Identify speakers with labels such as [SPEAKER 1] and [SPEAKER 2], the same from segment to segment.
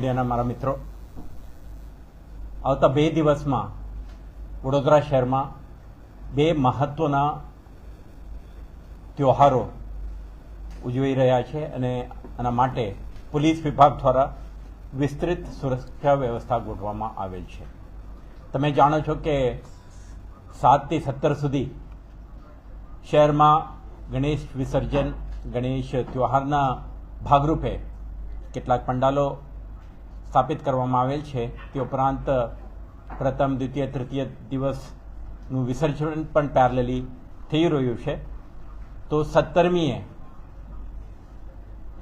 [SPEAKER 1] મીડિયાના મારા મિત્રો. આવતા બે દિવસમાં વડોદરા શહેરમાં બે મહત્વના ત્યોહારો ઉજવી રહ્યા છે અને આના માટે પોલીસ વિભાગ દ્વારા વિસ્તૃત સુરક્ષા વ્યવસ્થા ગોઠવવામાં આવેલ છે. તમે જાણો છો કે સાતથી સત્તર સુધી શહેરમાં ગણેશ વિસર્જન, ગણેશ ત્યોહારના ભાગરૂપે કેટલાક પંડાલો સ્થાપિત કરવામાં આવેલ છે. તે ઉપરાંત, પ્રથમ, દ્વિતીય, તૃતીય દિવસનું વિસર્જન પણ પેરેલલી થઈ રહ્યું છે. તો સત્તરમીએ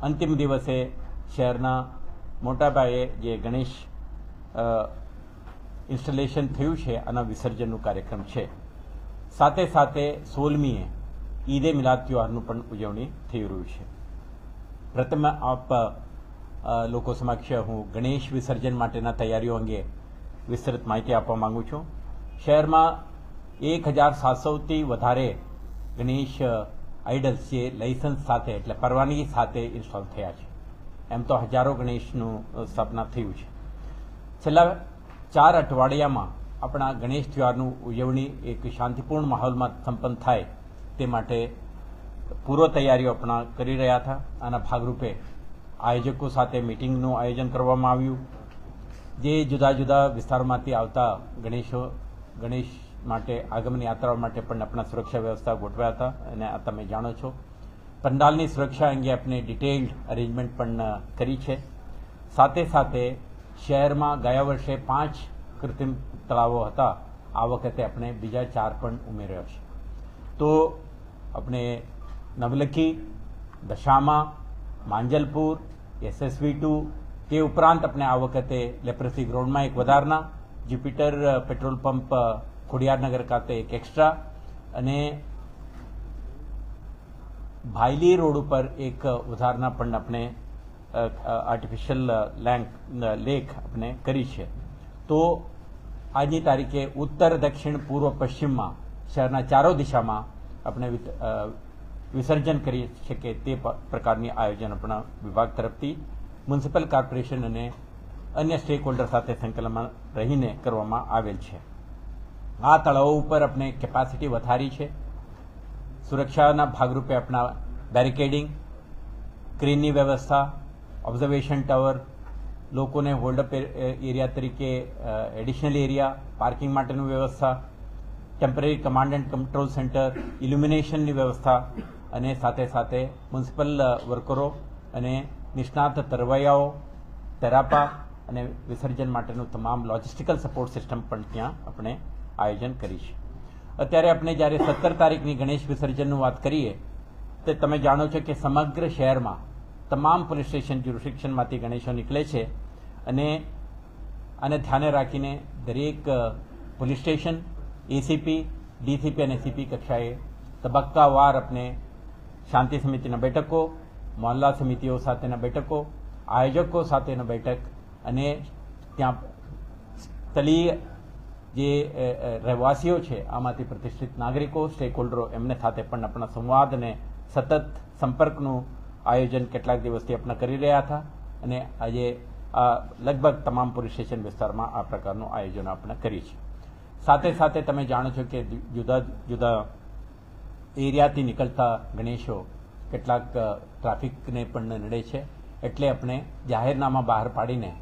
[SPEAKER 1] અંતિમ દિવસે શહેરના મોટા જે ગણેશ ઇન્સ્ટોલેશન થયું છે, આના વિસર્જનનું કાર્યક્રમ છે. સાથે સાથે સોળમીએ ઈદે મિલાદ ત્યોહારનું પણ ઉજવણી થઈ રહ્યું છે. પ્રથમ આપ લોકો સમક્ષ હું ગણેશ વિસર્જન માટેના તૈયારીઓ અંગે વિસ્તૃત માહિતી આપવા માંગુ છું. શહેરમાં એક હજાર સાતસોથી વધારે ગણેશ આઇડલ્સ જે લાઇસન્સ સાથે એટલે પરવાનગી સાથે ઇન્સ્ટોલ થયા છે. એમ તો હજારો ગણેશનું સ્થાપના થયું છે. છેલ્લા ચાર અઠવાડિયામાં આપણા ગણેશ ત્યોહારનું ઉજવણી એક શાંતિપૂર્ણ માહોલમાં સંપન્ન થાય તે માટે પૂર્વ તૈયારીઓ આપણા કરી રહ્યા હતા. આના ભાગરૂપે આયોજકો સાથે મિટિંગનું આયોજન કરવામાં આવ્યું. જે જુદા જુદા વિસ્તારમાંથી આવતા ગણેશો, ગણેશ માટે, આગમન યાત્રાઓ માટે પણ આપણા સુરક્ષા વ્યવસ્થા ગોઠવ્યા હતા અને આ તમે જાણો છો. પંડાલની સુરક્ષા અંગે આપણે ડિટેઇલ્ડ અરેન્જમેન્ટ પણ કરી છે. સાથે સાથે શહેરમાં ગયા વર્ષે પાંચ કૃત્રિમ તળાવો હતા. આ વખતે આપણે બીજા ચાર પણ ઉમેર્યા છે. તો આપણે નવલખી, દશામા માંજલપુર એસએસવી ટુ તે ઉપરાંત આપણે આ વખતે લેપ્રસી ગ્રાઉન્ડમાં એક વધારના જ્યુપિટર પેટ્રોલ પંપ ખોડિયારનગર ખાતે એક એક્સ્ટ્રા અને ભાયલી રોડ ઉપર એક વધારના પણ આપણે આર્ટિફિશિયલ લેન્ક લેક આપણે કરી છે. તો આજની તારીખે ઉત્તર, દક્ષિણ, પૂર્વ, પશ્ચિમમાં, શહેરના ચારો દિશામાં આપણે વિસર્જન કરી શકે તે પ્રકારની આયોજન આપણા વિભાગ તરફથી મ્યુનિસિપલ કોર્પોરેશન અને અન્ય સ્ટેક હોલ્ડર સાથે સંકલનમાં રહીને કરવામાં આવેલ છે. આ તળાવો ઉપર આપણે કેપેસિટી વધારી છે. સુરક્ષાના ભાગરૂપે આપણા બેરિકેડિંગ ક્રેનની વ્યવસ્થા ઓબ્ઝર્વેશન ટાવર લોકોને હોલ્ડઅપ એરિયા તરીકે એડિશનલ એરિયા પાર્કિંગ માટેની વ્યવસ્થા temporary command and control centre ઇલ્યુમિનેશનની વ્યવસ્થા અને સાથે સાથે મ્યુનિસિપલ વર્કરો અને નિષ્ણાત તરવૈયાઓ, તેરાપા અને વિસર્જન માટેનું તમામ લોજિસ્ટિકલ સપોર્ટ સિસ્ટમ પણ ત્યાં આપણે આયોજન કરી છે અત્યારે આપણે જ્યારે સત્તર તારીખની ગણેશ વિસર્જનનું વાત કરીએ, તો તમે જાણો છો કે સમગ્ર શહેરમાં તમામ પોલીસ સ્ટેશન જ્યુરિસ્ડિક્શનમાંથી ગણેશો નીકળે છે અને આને ધ્યાને રાખીને દરેક પોલીસ સ્ટેશન એસીપી ડીસીપી અને સીપી કક્ષાએ તબક્કાવાર આપણે શાંતિ સમિતિના બેઠકો મોહલ્લા સમિતિઓ સાથેના બેઠકો આયોજકો સાથેના બેઠક અને ત્યાં સ્થળીય જે રહેવાસીઓ છે આમાંથી પ્રતિષ્ઠિત નાગરિકો સ્ટેક હોલ્ડરો એમને સાથે પણ આપણા સંવાદ અને સતત સંપર્કનું આયોજન કેટલાક દિવસથી આપણે કરી રહ્યા હતા અને આજે લગભગ તમામ પોલીસ સ્ટેશન વિસ્તારમાં આ પ્રકારનું આયોજન આપણે કરીએ છીએ સાથે સાથે તમે જાણો છો કે જુદા જુદા એરિયાથી નીકળતા ગણેશો કેટલાક ટ્રાફિકને પણ નડે છે. એટલે આપણે જાહેરનામા બહાર પાડીને